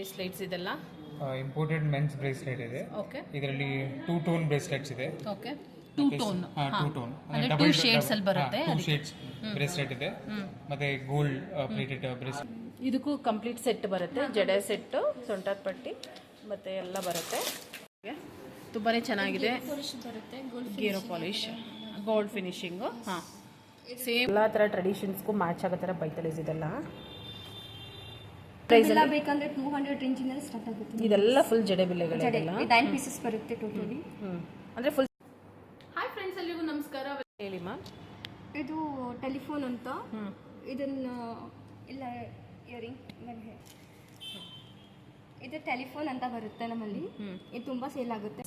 ಬ್ರೇಸ್ಲೈಟ್ಸ್ ಇದೆಲ್ಲ? Imported men's bracelet ಇದೆ. Okay ಇದರಲ್ಲಿ ಟೂ ಟೋನ್ ಬ್ರೇಸ್ಲೆಟ್ಸ್ ಇದೆ. Okay two tone two tone double shades ಅಲ್ಲಿ ಬರುತ್ತೆ ಟೂ ಶೇಡ್ಸ್ ಬ್ರೇಸ್ಲೆಟ್ ಇದೆ. ಮತ್ತೆ ಗೋಲ್ಡ್ ಪ್ಲೇಟೆಡ್ ಬ್ರೇಸ್ಲೆಟ್ ಇದಕ್ಕೂ ಕಂಪ್ಲೀಟ್ ಸೆಟ್ ಬರುತ್ತೆ. ಜಡೆ ಸೆಟ್ಟು ಸೊಂಟದ ಪಟ್ಟಿ ಮತ್ತೆ ಎಲ್ಲ ಬರುತ್ತೆ. ತುಂಬಾ ಚೆನ್ನಾಗಿದೆ. ಬರುತ್ತೆ. ಗೋಲ್ಡ್ ಗೀರೋ ಪಾಲಿಶ್. ಗೋಲ್ಡ್ ಫಿನಿಶಿಂಗು ಹಾಂ. ಸೇಮ್ ಎಲ್ಲ ಥರ ಟ್ರೆಡಿಷನ್ಸ್ಗೂ ಮ್ಯಾಚ್ ಆಗೋ ಥರ ಬೈತಲೀಸ್ ಇದೆಲ್ಲ ಇದೆಲ್ಲ ಬೇಕಂದ್ರೆ ಟೂ ಹಂಡ್ರೆಡ್ ರೇಂಜಿನಲ್ಲಿ ಸ್ಟಾರ್ಟ್ ಆಗುತ್ತೆ. ಇದೆಲ್ಲ ಫುಲ್ ಜಡೆ ಬಿಲ್ಲೆಗಳು ಜಡೆ ನೈನ್ ಪೀಸಸ್ ಬರುತ್ತೆ ಟೋಟಲಿ ಅಂದರೆ ಫುಲ್ ಹಾಯ್ ಫ್ರೆಂಡ್ಸ್ ಎಲ್ಲರಿಗೂ ನಮಸ್ಕಾರ. ಹೇಳಿ ಮ್ಯಾಮ್ ಇದು ಟೆಲಿಫೋನ್ ಅಂತ. ಇದನ್ನ ಇಲ್ಲ ಇಯರಿಂಗ್ ಇದು ಟೆಲಿಫೋನ್ ಅಂತ ಬರುತ್ತೆ ನಮ್ಮಲ್ಲಿ. ಇದು ತುಂಬಾ ಸೇಲ್ ಆಗುತ್ತೆ.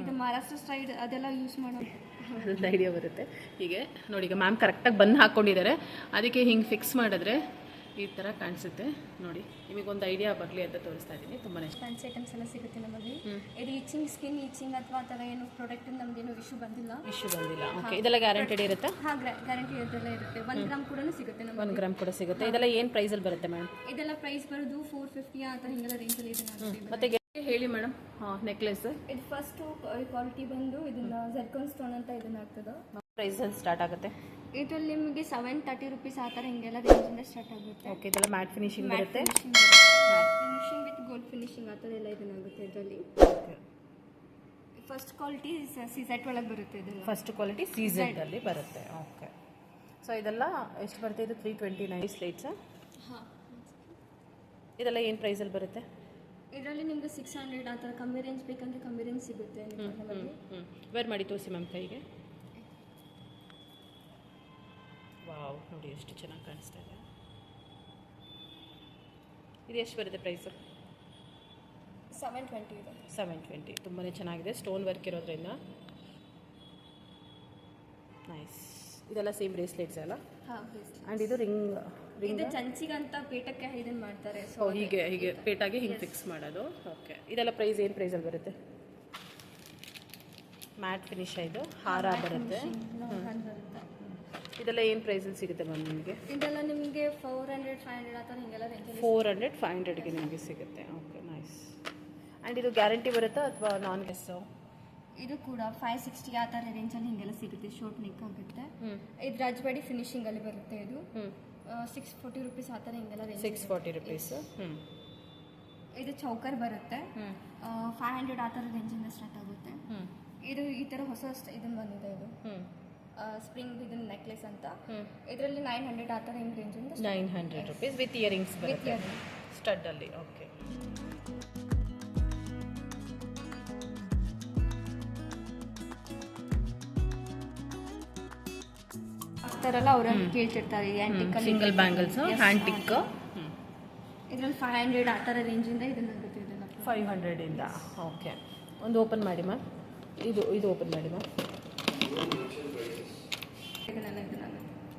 ಇದು ಮಹಾರಾಷ್ಟ್ರ ಸೈಡ್ ಅದೆಲ್ಲ ಯೂಸ್ ಮಾಡೋ ಐಡಿಯಾ ಬರುತ್ತೆ. ಹೀಗೆ ನೋಡಿ ಈಗ ಮ್ಯಾಮ್ ಕರೆಕ್ಟಾಗಿ ಬಂದು ಹಾಕ್ಕೊಂಡಿದ್ದಾರೆ ಅದಕ್ಕೆ ಹಿಂಗೆ ಫಿಕ್ಸ್ ಮಾಡಿದ್ರೆ ಈ ಥರ ಕಾಣಿಸುತ್ತೆ. ನೋಡಿ ನಿಮಗೊಂದು ಐಡಿಯಾ ಬರಲಿ ಅಂತ ತೋರಿಸ್ತಾ ಇದ್ದೀನಿ ತುಂಬಾ ಫ್ಯಾನ್ಸಿ ಐಟಮ್ಸ್ ಎಲ್ಲ ಸಿಗುತ್ತೆ ನಮ್ಮಲ್ಲಿ. ಇದು ಈಚಿಂಗ್ ಸ್ಕಿನ್ ಈಚಿಂಗ್ ಅಥವಾ ಆ ಥರ ಏನು ಪ್ರಾಡಕ್ಟ್ ನಮ್ದೇನು ಇಶ್ಯೂ ಬಂದಿಲ್ಲ? ಇಶ್ಯೂ ಬಂದಿಲ್ಲ. ಓಕೆ ಇದೆಲ್ಲ ಗ್ಯಾರಂಟಿ ಇರುತ್ತೆ? ಹಾ ಗ್ಯಾರಂಟಿ ಇದೆಲ್ಲ ಇರುತ್ತೆ. ಒನ್ ಗ್ರಾಮ್ ಕೂಡ ಸಿಗುತ್ತೆ ನಮಗೆ. ಒನ್ ಗ್ರಾಮ್ ಕೂಡ ಸಿಗುತ್ತೆ. ಇದೆಲ್ಲ ಏನು ಪ್ರೈಸಲ್ಲಿ ಬರುತ್ತೆ ಮೇಡಮ್ ಇದೆಲ್ಲ ಪ್ರೈಸ್ ಬರೋದು ಫೋರ್ ಫಿಫ್ಟಿ ಆ ಥರ ಹಿಂಗೆಲ್ಲ ರೇಂಜಲ್ಲಿ ಇದೆ ಮತ್ತೆ ಹೇಳಿ ಮೇಡಮ್ ಹಾಂ ನೆಕ್ಲೆಸ್ ಇದು ಫಸ್ಟ್ ಕ್ವಾಲಿಟಿ ಬಂದು ಇದನ್ನ ಜರ್ಕನ್ ಸ್ಟೋನ್ ಅಂತ ಇದನ್ನ ಆಗ್ತದೆ ಪ್ರೈಸಲ್ಲಿ ಸ್ಟಾರ್ಟ್ ಆಗುತ್ತೆ. ಇದರಲ್ಲಿ ನಿಮಗೆ ಸೆವೆನ್ ತರ್ಟಿ ರುಪೀಸ್ ಆ ಥರ ಹಿಂಗೆಲ್ಲ ರೇಂಜಿಂದ ಸ್ಟಾರ್ಟ್ ಆಗುತ್ತೆ. ಓಕೆ ಇದೆಲ್ಲ ಮ್ಯಾಟ್ ಫಿನಿಶಿಂಗ್ ಬರುತ್ತೆ? ಫಿನಿಶಿಂಗ್ ವಿತ್ ಗೋಲ್ಡ್ ಫಿನಿಶಿಂಗ್ ಆ ಥರ ಎಲ್ಲ ಇದನ್ನಾಗುತ್ತೆ ಇದರಲ್ಲಿ. ಫಸ್ಟ್ ಕ್ವಾಲಿಟಿ ಸಿಸೆಟ್ ಒಳಗೆ ಬರುತ್ತೆ ಇದೆಲ್ಲ. ಫಸ್ಟ್ ಕ್ವಾಲಿಟಿ ಸೀಸೆಟಲ್ಲಿ ಬರುತ್ತೆ. ಓಕೆ ಸೊ ಇದೆಲ್ಲ ಎಷ್ಟು ಬರುತ್ತೆ? ಇದು ತ್ರೀ ಟ್ವೆಂಟಿ ನೈನ್ ಸ್ಲೈಟ್ಸ್ ಹಾಂ. ಇದೆಲ್ಲ ಏನು ಪ್ರೈಸಲ್ಲಿ ಬರುತ್ತೆ? ಇದರಲ್ಲಿ ನಿಮಗೆ ಸಿಕ್ಸ್ ಹಂಡ್ರೆಡ್ ಆ ಥರ ಕಮ್ಮಿ ರೇಂಜ್ ಬೇಕಂದ್ರೆ ಕಮ್ಮಿ ರೇಂಜ್ ಸಿಗುತ್ತೆ ವೇರ್ ಮಾಡಿ ತೋರಿಸಿ ಮ್ಯಾಮ್ ಕೈಗೆ. ವಾವ್ ನೋಡಿ ಎಷ್ಟು ಚೆನ್ನಾಗಿ ಕಾಣಿಸ್ತಾ ಇದೆ. ಇದು ಎಷ್ಟು ಬರುತ್ತೆ ಪ್ರೈಸು ಸೆವೆನ್ ಟ್ವೆಂಟಿ ಇದೆ. ಸೆವೆನ್ ಟ್ವೆಂಟಿ ತುಂಬಾ ಚೆನ್ನಾಗಿದೆ. ಸ್ಟೋನ್ ವರ್ಕ್ ಇರೋದ್ರಿಂದ. ನೈಸ್ ಇದೆಲ್ಲ ಸೇಮ್ ಬ್ರೇಸ್ಲೆಟ್ಸ್ ಅಲ್ಲ? ಆ್ಯಂಡ್ ಇದು ರಿಂಗ್ ರಿಂಗ್ ಇದು ಚಂಚಿಗಂತ ಪೇಟಕ್ಕೆ ಇದನ್ನು ಮಾಡ್ತಾರೆ ಸೊ ಹೀಗೆ ಹೀಗೆ ಪೇಟಾಗಿ ಹಿಂಗೆ ಫಿಕ್ಸ್ ಮಾಡೋದು. ಓಕೆ ಇದೆಲ್ಲ ಪ್ರೈಸ್ ಏನು ಪ್ರೈಸಲ್ಲಿ ಬರುತ್ತೆ? ಮ್ಯಾಟ್ ಫಿನಿಶ್ ಇದು? ಹಾರ ಬರುತ್ತೆ. ಇದೆಲ್ಲ ಏನು ಪ್ರೈಸಲ್ಲಿ ಸಿಗುತ್ತೆ ಮ್ಯಾಮ್ ನಿಮಗೆ? ಇದೆಲ್ಲ ನಿಮಗೆ ಫೋರ್ ಹಂಡ್ರೆಡ್ ಫೈವ್ ಹಂಡ್ರೆಡ್ ಆ ಥರ ಹಿಂಗೆಲ್ಲ ರೇಂಜಲ್ಲಿ ಫೋರ್ ಹಂಡ್ರೆಡ್ ಫೈವ್ ಹಂಡ್ರೆಡ್ಗೆ ನಿಮಗೆ ಸಿಗುತ್ತೆ. ಓಕೆ ನೈಸ್ ಆ್ಯಂಡ್ ಇದು ಗ್ಯಾರಂಟಿ ಬರುತ್ತಾ ಅಥವಾ ನಾನ್ ಗೆಸ್ಸು ಇದು ಕೂಡ ಫೈವ್ ಸಿಕ್ಸ್ಟಿ ಆ ಥರ ರೇಂಜಲ್ಲಿ ಹಿಂಗೆಲ್ಲ ಸಿಗುತ್ತೆ. ಶೋರ್ಟ್ ನೆಕ್ ಆಗುತ್ತೆ. ಇದು ರಾಜವಾಡಿ ಫಿನಿಶಿಂಗಲ್ಲಿ ಬರುತ್ತೆ ಇದು. ಸಿಕ್ಸ್ ಫೋರ್ಟಿ ರುಪೀಸ್ ಆ ಥರ ಹಿಂಗೆಲ್ಲ ರೇಂಜ್ ಸಿಕ್ಸ್ ಫೋರ್ಟಿ ರುಪೀಸು ಇದು ಚೌಕರ್ ಬರುತ್ತೆ. ಫೈವ್ ಹಂಡ್ರೆಡ್ ಆ ಥರ ರೇಂಜಿಂದ ಸ್ಟಾರ್ಟ್ ಆಗುತ್ತೆ. ಇದು ಈ ಥರ ಹೊಸ ಇದನ್ನು ಬಂದಿದೆ ಇದು. ಸ್ಪ್ರಿಂಗ್ ಇದನ್ ನೆಕ್ಲೆಸ್ ಅಂತ. ಇದರಲ್ಲಿ ನೈನ್ ಹಂಡ್ರೆಡ್ ಆ ಥರ ಹಿಂಗೆ ರೇಂಜಿಂದ nine hundred rupees with earrings ಬರುತ್ತೆ. ಸ್ಟಡ್ಡಲ್ಲಿ ಓಕೆ ಆ ಥರ ಎಲ್ಲ ಅವ್ರು ಕೇಳ್ತಿರ್ತಾರೆ ಸಿಂಗಲ್ ಬ್ಯಾಂಗಲ್ಸ್ ಹ್ಯಾಂಡ್ ಟಿಕ್ ಇದರಲ್ಲಿ ಫೈವ್ ಹಂಡ್ರೆಡ್ ಆ ಥರ ರೇಂಜಿಂದ ಇದನ್ನ ಫೈವ್ ಹಂಡ್ರೆಡಿಂದ ಓಕೆ ಒಂದು ಓಪನ್ ಮಾಡಿ ಮ್ಯಾಮ್ ಇದು ಇದು ಓಪನ್ ಮಾಡಿ ಮ್ಯಾಮ್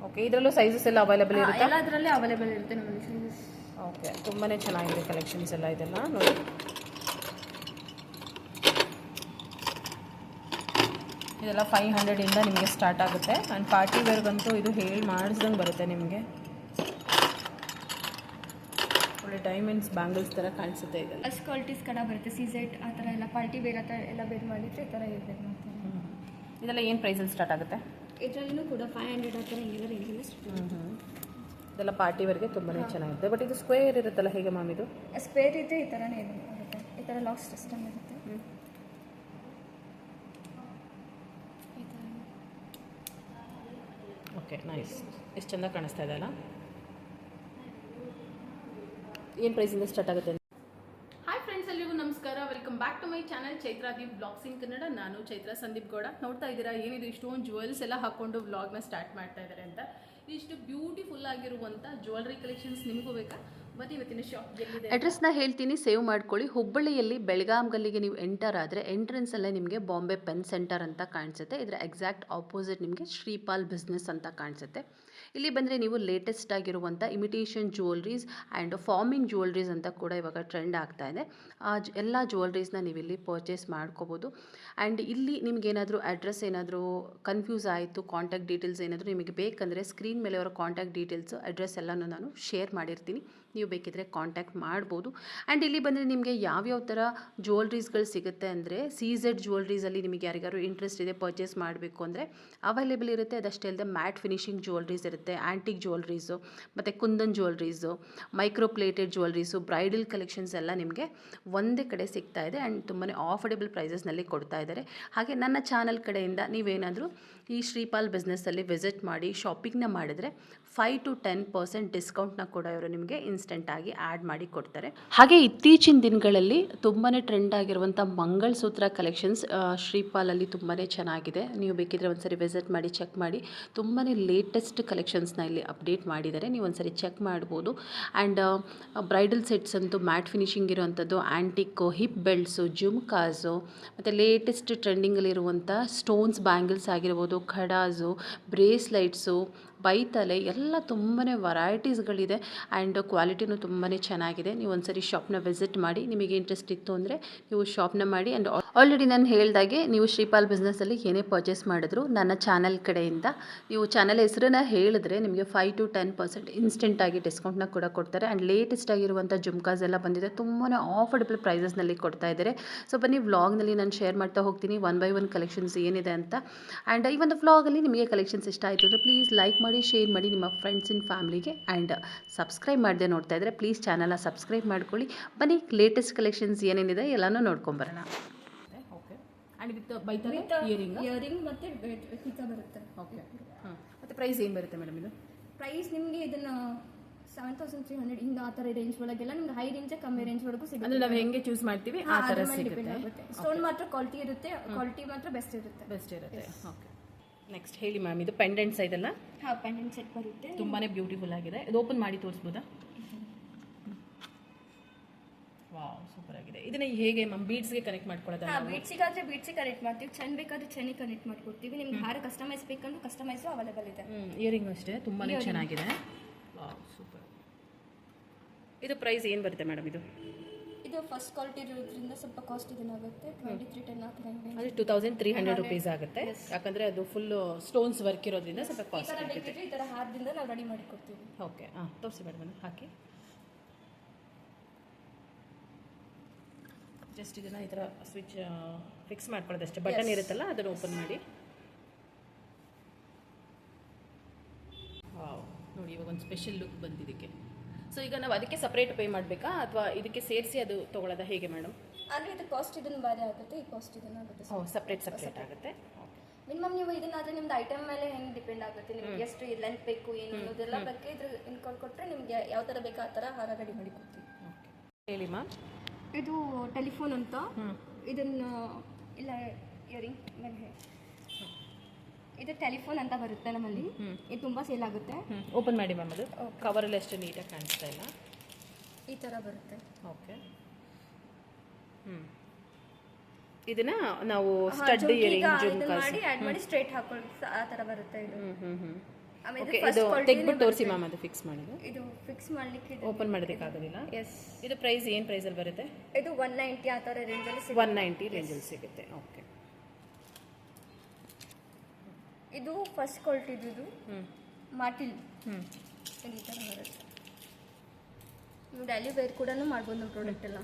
ಓಕೆ ಇದರಲ್ಲೂ ಸೈಜಸ್ ಎಲ್ಲ ಅವೈಲೇಬಲ್ ಇರುತ್ತಾ? ಎಲ್ಲದರಲ್ಲಿ ಅವೈಲೇಬಲ್ ಇರುತ್ತೆ ನಮ್ಮಲ್ಲಿ ಸೈಜಸ್ ಓಕೆ ತುಂಬಾ ಚೆನ್ನಾಗಿದೆ ಕಲೆಕ್ಷನ್ಸ್ ಎಲ್ಲ ಇದೆಲ್ಲ ನೋಡಿ. ಇದೆಲ್ಲ ಫೈವ್ ಹಂಡ್ರೆಡಿಂದ ನಿಮಗೆ ಸ್ಟಾರ್ಟ್ ಆಗುತ್ತೆ. ಆ್ಯಂಡ್ ಪಾರ್ಟಿ ವೇರ್ಗಂತೂ ಇದು ಹೇಳಿ ಮಾಡಿಸ್ದಂಗೆ ಬರುತ್ತೆ ನಿಮಗೆ. ಒಳ್ಳೆ ಡೈಮಂಡ್ಸ್ ಬ್ಯಾಂಗಲ್ಸ್ ಥರ ಕಾಣಿಸುತ್ತೆ ಇದೆಲ್ಲ. ಫಸ್ಟ್ ಕ್ವಾಲಿಟೀಸ್ ಕಡ ಬರುತ್ತೆ ಸೀಸೆಟ್ ಆ ಥರ ಎಲ್ಲ ಪಾರ್ಟಿ ಬೇರೆ ಆ ಥರ ಎಲ್ಲ ಬೇರೆ ಮಾಡಿದ್ರೆ ಈ ಥರ ಇರಬೇಕು. ಇದೆಲ್ಲ ಏನು ಪ್ರೈಸಲ್ಲಿ ಸ್ಟಾರ್ಟ್ ಆಗುತ್ತೆ? ಇದರಲ್ಲೂ ಕೂಡ ಫೈವ್ ಹಂಡ್ರೆಡ್ ಆ ಥರ ಹಿಂಗೆಲ್ಲ ರೇಂಜಲ್ಲಿ ಇದೆಲ್ಲ ಪಾರ್ಟಿ ವರ್ಗೆ ತುಂಬಾ ಚೆನ್ನಾಗಿದೆ ಬಟ್ ಇದು ಸ್ಕ್ವೇರ್ ಇರುತ್ತಲ್ಲ ಹೇಗೆ ಮ್ಯಾಮ್ ಇದು? ಸ್ಕ್ವೇರ್ ಇದ್ದರೆ ಈ ಥರನೇ ಇದು ಆಗುತ್ತೆ ಈ ಥರ ಲಾಕ್ ಸಿಸ್ಟಮ್ ಇರುತ್ತೆ. ಓಕೆ ನೈಸ್ ಎಷ್ಟು ಚೆಂದ ಕಾಣಿಸ್ತಾ ಇದೆ ಅಲ್ಲ? ಏನು ಪ್ರೈಸಿಂದ ಸ್ಟಾರ್ಟ್ ಆಗುತ್ತೆ ಹಾಯ್ ಫ್ರೆಂಡ್ಸ್ ಎಲ್ಲಿಗೂ ನಮಸ್ಕಾರ welcome back to my channel Chaitradeep blogs in Kannada, ನಾನು ಚೈತ್ರ ಸಂದೀಪ್ ಗೌಡ. ನೋಡ್ತಾ ಇದ್ದೀರಾ, ಏನಿದು ಇಷ್ಟೊಂದು ಜುವೆಲ್ಸ್ ಎಲ್ಲ ಹಾಕ್ಕೊಂಡು ವ್ಲಾಗ್ನ ಸ್ಟಾರ್ಟ್ ಮಾಡ್ತಾ ಇದ್ದಾರೆ ಅಂತ. ಇಷ್ಟು ಬ್ಯೂಟಿಫುಲ್ ಆಗಿರುವಂಥ ಜ್ಯುವೆಲ್ರಿ ಕಲೆಕ್ಷನ್ಸ್ ನಿಮಗೂ ಬೇಕಾ? ಮತ್ತು ಇವತ್ತಿನ ಶಾಪ್ ಎಲ್ಲಿದೆ ಅಡ್ರೆಸ್ನ ಹೇಳ್ತೀನಿ ಸೇವ್ ಮಾಡ್ಕೊಳ್ಳಿ. ಹುಬ್ಬಳ್ಳಿಯಲ್ಲಿ ಬೆಳಗಾಂ ಗಲ್ಲಿಗೆ ನೀವು ಎಂಟರ್ ಆದರೆ ಎಂಟ್ರೆನ್ಸಲ್ಲೇ ನಿಮಗೆ ಬಾಂಬೆ ಪೆನ್ ಸೆಂಟರ್ ಅಂತ ಕಾಣಿಸುತ್ತೆ. ಇದರ ಎಕ್ಸಾಕ್ಟ್ ಆಪೋಸಿಟ್ ನಿಮಗೆ ಶ್ರೀಪಾಲ್ ಬಿಸ್ನೆಸ್ ಅಂತ ಕಾಣಿಸುತ್ತೆ. ಇಲ್ಲಿ ಬಂದರೆ ನೀವು ಲೇಟೆಸ್ಟ್ ಆಗಿರುವಂಥ imitation jewelleries and forming jewelleries ಅಂತ ಕೂಡ ಇವಾಗ ಟ್ರೆಂಡ್ ಆಗ್ತಾ ಇದೆ. ಆ ಎಲ್ಲ ಜ್ಯುವೆಲ್ರೀಸ್ನ ನೀವು ಇಲ್ಲಿ ಪರ್ಚೇಸ್ ಮಾಡ್ಕೋಬೋದು. ಆ್ಯಂಡ್ ಇಲ್ಲಿ ನಿಮಗೇನಾದರೂ ಅಡ್ರೆಸ್ ಏನಾದರೂ ಕನ್ಫ್ಯೂಸ್ ಆಯಿತು ಕಾಂಟ್ಯಾಕ್ಟ್ ಡೀಟೇಲ್ಸ್ ಏನಾದರೂ ನಿಮಗೆ ಬೇಕಂದರೆ ಸ್ಕ್ರೀನ್ ಮೇಲೆ ಅವರ ಕಾಂಟ್ಯಾಕ್ಟ್ ಡೀಟೇಲ್ಸು ಅಡ್ರೆಸ್ ಎಲ್ಲನೂ ನಾನು ಶೇರ್ ಮಾಡಿರ್ತೀನಿ. ನೀವು ಬೇಕಿದ್ರೆ ಕಾಂಟ್ಯಾಕ್ಟ್ ಮಾಡ್ಬೋದು. ಆ್ಯಂಡ್ ಇಲ್ಲಿ ಬಂದರೆ ನಿಮಗೆ ಯಾವ್ಯಾವ ಥರ ಜ್ಯುವೆಲ್ರೀಸ್ಗಳು ಸಿಗುತ್ತೆ ಅಂದರೆ ಸಿ ಝೆಡ್ ಜ್ಯುವೆಲ್ರೀಸಲ್ಲಿ ನಿಮಗೆ ಯಾರಿಗಾರು ಇಂಟ್ರೆಸ್ಟ್ ಇದೆ ಪರ್ಚೇಸ್ ಮಾಡಬೇಕು ಅಂದರೆ ಅವೈಲೇಬಲ್ ಇರುತ್ತೆ. ಅದಷ್ಟೇ ಅಲ್ಲದೆ ಮ್ಯಾಟ್ ಫಿನಿಶಿಂಗ್ ಜ್ಯುವೆಲ್ರೀಸ್ ಇರುತ್ತೆ ಆ್ಯಂಟಿಕ್ ಜ್ಯುವೆಲ್ರೀಸು ಮತ್ತು kundan jewelleries micro plated jewelleries bridal collections ಎಲ್ಲ ನಿಮಗೆ ಒಂದೇ ಕಡೆ ಸಿಗ್ತಾ ಇದೆ. ಆ್ಯಂಡ್ ತುಂಬಾ ಆಫರ್ಡೆಬಲ್ ಪ್ರೈಸಸ್ನಲ್ಲಿ ಕೊಡ್ತಾ ಇದ್ದಾರೆ. ಹಾಗೆ ನನ್ನ ಚಾನಲ್ ಕಡೆಯಿಂದ ನೀವೇನಾದರೂ ಈ ಶ್ರೀಪಾಲ್ ಬಿಸ್ನೆಸ್ಸಲ್ಲಿ ವಿಸಿಟ್ ಮಾಡಿ ಶಾಪಿಂಗ್ನ ಮಾಡಿದರೆ ಫೈವ್ ಟು ಟೆನ್ ಪರ್ಸೆಂಟ್ ಡಿಸ್ಕೌಂಟ್ನ ಕೂಡ ಇವರು ನಿಮಗೆ ಇನ್ಸ್ಟೆಂಟಾಗಿ ಆ್ಯಡ್ ಮಾಡಿ ಕೊಡ್ತಾರೆ. ಹಾಗೆ ಇತ್ತೀಚಿನ ದಿನಗಳಲ್ಲಿ ತುಂಬಾ ಟ್ರೆಂಡ್ ಆಗಿರುವಂಥ ಮಂಗಳಸೂತ್ರ ಕಲೆಕ್ಷನ್ಸ್ ಶ್ರೀಪಾಲಲ್ಲಿ ತುಂಬಾ ಚೆನ್ನಾಗಿದೆ. ನೀವು ಬೇಕಿದ್ರೆ ಒಂದ್ಸರಿ ವಿಸಿಟ್ ಮಾಡಿ ಚೆಕ್ ಮಾಡಿ. ತುಂಬಾ ಲೇಟೆಸ್ಟ್ ಕಲೆಕ್ಷನ್ಸ್ನ ಇಲ್ಲಿ ಅಪ್ಡೇಟ್ ಮಾಡಿದ್ದಾರೆ. ನೀವು ಒಂದ್ಸರಿ ಚೆಕ್ ಮಾಡ್ಬೋದು. ಆ್ಯಂಡ್ ಬ್ರೈಡಲ್ ಸೆಟ್ಸ್ ಅಂತೂ ಮ್ಯಾಟ್ ಫಿನಿಷಿಂಗ್ ಇರುವಂಥದ್ದು ಆ್ಯಂಟಿಕ್ಕು ಹಿಪ್ ಬೆಲ್ಟ್ಸು ಜುಮ್ಕಾಸು ಮತ್ತು ಲೇಟೆಸ್ಟ್ ಟ್ರೆಂಡಿಂಗಲ್ಲಿರುವಂಥ ಸ್ಟೋನ್ಸ್ ಬ್ಯಾಂಗಲ್ಸ್ ಆಗಿರ್ಬೋದು ಖಡಾಸು ಬ್ರೇಸ್ಲೈಟ್ಸು ಬೈತಲೆ ಎಲ್ಲ ತುಂಬಾ ವೆರೈಟೀಸ್ಗಳಿದೆ ಆ್ಯಂಡ್ ಕ್ವಾಲಿಟಿನೂ ತುಂಬಾ ಚೆನ್ನಾಗಿದೆ. ನೀವು ಒಂದ್ಸರಿ ಶಾಪ್ನ ವಿಸಿಟ್ ಮಾಡಿ, ನಿಮಗೆ ಇಂಟ್ರೆಸ್ಟ್ ಇತ್ತು ಅಂದರೆ ನೀವು ಶಾಪ್ನ ಮಾಡಿ ಆ್ಯಂಡ್ ಆಲ್ರೆಡಿ ನಾನು ಹೇಳ್ದಾಗೆ ನೀವು ಶ್ರೀಪಾಲ್ ಬಿಸ್ನೆಸ್ಸಲ್ಲಿ ಏನೇ ಪರ್ಚೇಸ್ ಮಾಡಿದ್ರು ನನ್ನ ಚಾನಲ್ ಕಡೆಯಿಂದ ನೀವು ಚಾನಲ್ ಹೆಸರನ್ನ ಹೇಳಿದ್ರೆ ನಿಮಗೆ ಫೈವ್ ಟು ಟೆನ್ ಪರ್ಸೆಂಟ್ ಇನ್ಸ್ಟೆಂಟಾಗಿ ಡಿಸ್ಕೌಂಟ್ನ ಕೂಡ ಕೊಡ್ತಾರೆ ಆ್ಯಂಡ್ ಲೇಟೆಸ್ಟ್ ಆಗಿರುವಂಥ ಜುಮ್ಕಾಸ್ ಎಲ್ಲ ಬಂದಿದೆ. ತುಂಬಾ ಆಫರ್ಡಬಲ್ ಪ್ರೈಸಸ್ನಲ್ಲಿ ಕೊಡ್ತಾ ಇದ್ದಾರೆ. ಸೊ ಬನ್ನಿ ವ್ಲಾಗ್ನಲ್ಲಿ ನಾನು ಶೇರ್ ಮಾಡ್ತಾ ಹೋಗ್ತೀನಿ. ಒನ್ ಬೈ ಒನ್ ಕಲೆಕ್ಷನ್ಸ್ ಏನಿದೆ ಅಂತ. ಆ್ಯಂಡ್ ಈ ಒಂದು ವ್ಲಾಗಲ್ಲಿ ನಿಮಗೆ ಕಲೆಕ್ಷನ್ಸ್ ಇಷ್ಟ ಆಯಿತು ಅಂದರೆ ಪ್ಲೀಸ್ ಲೈಕ್ ಮಾಡಿ ಶೇರ್ ಮಾಡಿ ನಿಮ್ಮ ಫ್ರೆಂಡ್ಸ್ ಇನ್ ಫ್ಯಾಮ್ಲಿಗೆ ಆ್ಯಂಡ್ ಸಬ್ಸ್ಕ್ರೈಬ್ ಮಾಡದೆ ನೋಡ್ತಾ ಇದ್ದರೆ ಪ್ಲೀಸ್ ಚಾನಲ್ನ ಸಬ್ಸ್ಕ್ರೈಬ್ ಮಾಡ್ಕೊಳ್ಳಿ. ಬನ್ನಿ ಲೇಟೆಸ್ಟ್ ಕಲೆಕ್ಷನ್ಸ್ ಏನೇನಿದೆ ಎಲ್ಲನೂ ನೋಡ್ಕೊಂಬರೋಣ ಓಕೆ ಆ್ಯಂಡ್ ವಿತ್ ಬೈತಾರೆ ಇಯರಿಂಗ್ ಇಯರಿಂಗ್ ಮತ್ತು ಬರುತ್ತೆ. ಓಕೆ ಹಾಂ ಮತ್ತು ಪ್ರೈಸ್ ಏನು ಬರುತ್ತೆ ಮೇಡಮ್ ಇದು? ಪ್ರೈಸ್ ನಿಮಗೆ ಇದನ್ನು ಸೆವೆನ್ ತೌಸಂಡ್ ತ್ರೀ ಹಂಡ್ರೆಡ್ ಹಿಂಗೆ ಆ ಥರ ರೇಂಜ್ ಒಳಗೆಲ್ಲ ನಿಮ್ಗೆ ಹೈ ರೇಂಜ್ ಕಮ್ಮಿ ರೇಂಜ್ ಒಳಗೂ ಸಿಗುತ್ತೆ. ಸಿಗುತ್ತೆ ನಾವು ಹೆಂಗೆ ಚೂಸ್ ಮಾಡ್ತೀವಿ ಆ ಥರ ಸಿಗುತ್ತೆ. ಸ್ಟೋನ್ ಮಾತ್ರ ಕ್ವಾಲಿಟಿ ಇರುತ್ತೆ ಕ್ವಾಲಿಟಿ ಮಾತ್ರ ಬೆಸ್ಟ್ ಇರುತ್ತೆ. ಬೆಸ್ಟ್ ಇರುತ್ತೆ. ಓಕೆ ನೆಕ್ಸ್ಟ್ ಹೇಳಿ ಮ್ಯಾಮ್ ಇದು ಪೆಂಡೆಂಟ್ಸ್ ಇದೆಲ್ಲ? ಹಾಂ ಪೆಂಡೆಂಟ್ ಸೆಟ್ ಬರುತ್ತೆ. ತುಂಬಾ ಬ್ಯೂಟಿಫುಲ್ ಆಗಿದೆ. ಇದು ಓಪನ್ ಮಾಡಿ ತೋರಿಸ್ಬೋದಾ? ವಾವ್ ಸೂಪರ್ ಆಗಿದೆ. ಇದನ್ನ ಹೇಗೆ ಮ್ಯಾಮ್ ಬೀಡ್ಸ್ಗೆ ಕನೆಕ್ಟ್ ಮಾಡ್ಕೊಳ್ಳೋದಲ್ಲ ಹಾಂ ಬೀಡ್ಸಿಗಾದ್ರೆ ಬೀಟ್ಸಿಗೆ ಕನೆಕ್ಟ್ ಮಾಡ್ತೀವಿ. ಚೆನ್ನ ಬೇಕಾದ್ರೆ ಚೆನ್ನಿಗೆ ಕನೆಕ್ಟ್ ಮಾಡ್ಕೊಡ್ತೀವಿ. ನಿಮ್ಗೆ ಹಾರ ಕಸ್ಟಮೈಸ್ ಬೇಕಂದ್ರೆ ಕಸ್ಟಮೈಸು ಅವೈಲೇಬಲ್ ಇದೆ. ಇಯರಿಂಗ್ ಅಷ್ಟೇ. ತುಂಬಾ ಚೆನ್ನಾಗಿದೆ. ವಾವ್ ಸೂಪರ್ ಇದು ಪ್ರೈಸ್ ಏನು ಬರುತ್ತೆ ಮೇಡಮ್ ಇದು? ಇದು ಫಸ್ಟ್ ಕ್ವಾಲಿಟಿ ಇರೋದ್ರಿಂದ ಸ್ವಲ್ಪ ಕಾಸ್ಟ್ ಇದನ್ನಾಗುತ್ತೆ ಟ್ವೆಂಟಿ ತ್ರೀ ಟೆನ್ ಹಿಂಗೆ ಅದು two thousand three hundred rupees ಆಗುತ್ತೆ ಯಾಕಂದರೆ ಅದು ಫುಲ್ ಸ್ಟೋನ್ಸ್ ವರ್ಕ್ ಇರೋದ್ರಿಂದ ಸ್ವಲ್ಪ ಕಾಸ್ಟ್ ಬೇಕಿದ್ರೆ ಈ ಥರ ಹಾರದಿಂದ ನಾವು ರೆಡಿ ಮಾಡಿ ಕೊಡ್ತೀವಿ. ಓಕೆ ಹಾಂ ತೋರಿಸಿ ಮೇಡಮ್ ಹಾಕಿ. ಜಸ್ಟ್ ಇದನ್ನು ಈ ಥರ ಸ್ವಿಚ್ ಫಿಕ್ಸ್ ಮಾಡ್ಕೊಳ್ಳೋದಷ್ಟೇ. ಬಟನ್ ಇರುತ್ತಲ್ಲ ಅದನ್ನು ಓಪನ್ ಮಾಡಿ. ನೋಡಿ ಇವಾಗ ಒಂದು ಸ್ಪೆಷಲ್ ಲುಕ್ ಬಂದಿದ್ದಕ್ಕೆ ಸೊ ಈಗ ನಾವು ಅದಕ್ಕೆ ಸಪ್ರೇಟ್ ಪೇ ಮಾಡಬೇಕಾ? ಅಥವಾ ಇದಕ್ಕೆ ಸೇರಿಸಿ ಅದು ತಗೊಳ್ಳೋದಾ? ಹೇಗೆ ಮೇಡಮ್ ಅಂದರೆ ಇದು ಕಾಸ್ಟ್ ಇದನ್ನು ಬೇರೆ ಆಗುತ್ತೆ ಈ ಕಾಸ್ಟ್ ಇದನ್ನು ಆಗುತ್ತೆ. ಓ ಸಪ್ರೇಟ್ ಸಪ್ರೇಟ್ ಆಗುತ್ತೆ. ಮಿನಿಮಮ್ ನೀವು ಇದನ್ನಾದರೆ ನಿಮ್ದು ಐಟಮ್ ಮೇಲೆ ಹೆಂಗೆ ಡಿಪೆಂಡ್ ಆಗುತ್ತೆ? ನಿಮ್ಗೆ ಎಷ್ಟು ಲೆಂತ್ ಬೇಕು ಏನು ಅನ್ನೋದೆಲ್ಲ ಬಗ್ಗೆ ಇದ್ರ ಇನ್ಕೊಂಡು ಕೊಟ್ಟರೆ ನಿಮಗೆ ಯಾವ ಥರ ಬೇಕು ಆ ಥರ ಹಾರ ರೆಡಿ ಮಾಡಿ ಕೊಡ್ತೀವಿ. ಓಕೆ ಹೇಳಿ ಮ್ಯಾಮ್ ಇದು ಟೆಲಿಫೋನ್ ಅಂತ. ಇದನ್ನು ಇಲ್ಲ ಇಯರಿಂಗ್ ಮೇಲೆ ಇದು ಟೆಲಿಫೋನ್ ಅಂತ ಬರುತ್ತೆ ನಮ್ಮಲ್ಲಿ. ಇದು ತುಂಬ ಸೇಲ್ ಆಗುತ್ತೆ. ಓಪನ್ ಮಾಡಿ ಮ್ಯಾಮ್ ಅದು. ಕವರಲ್ಲಿ ಅಷ್ಟು ನೀಟಾಗಿ ಕಾಣಿಸ್ತಾ ಇಲ್ಲ. ಈ ಥರ ಬರುತ್ತೆ. ಓಕೆ ಹ್ಞೂ ಇದನ್ನ ನಾವು ಸ್ಟಡ್ ಇಯರಿಂಗ್ ಮಾಡಿ ಆಡ್ ಮಾಡಿ ಸ್ಟ್ರೈಟ್ ಹಾಕೊಳ್ಳಿ. ಆ ಥರ ಬರುತ್ತೆ ಇದು. ಆಮೇಲೆ ಇದು ತೆಗ್ಬಿಟ್ಟು ತೋರಿಸಿ ಮ್ಯಾಮ್ ಅದು ಫಿಕ್ಸ್ ಮಾಡಿದ್ದು ಇದು ಫಿಕ್ಸ್ ಮಾಡಲಿಕ್ಕೆ ಓಪನ್ ಓಪನ್ ಮಾಡೋದಕ್ಕಾಗೋದಿಲ್ಲ. ಎಸ್ ಇದು ಪ್ರೈಸ್ ಏನು ಪ್ರೈಸಲ್ಲಿ ಬರುತ್ತೆ? ಇದು ಒನ್ ನೈಂಟಿ ಆ ಥರ ರೇಂಜಲ್ಲಿ ಸಿಗುತ್ತೆ. ಒನ್ ನೈಂಟಿ ರೇಂಜಲ್ಲಿ ಸಿಗುತ್ತೆ. ಓಕೆ ಇದು ಫಸ್ಟ್ ಹ್ಞೂ ಮಾಟಿಲ್ ಈ ಥರ ಬರುತ್ತೆ. ನೀವು ಡೈಲಿ ವೇರ್ ಕೂಡ ಮಾಡ್ಬೋದು ನಮ್ಮ ಪ್ರಾಡಕ್ಟ್ ಎಲ್ಲ.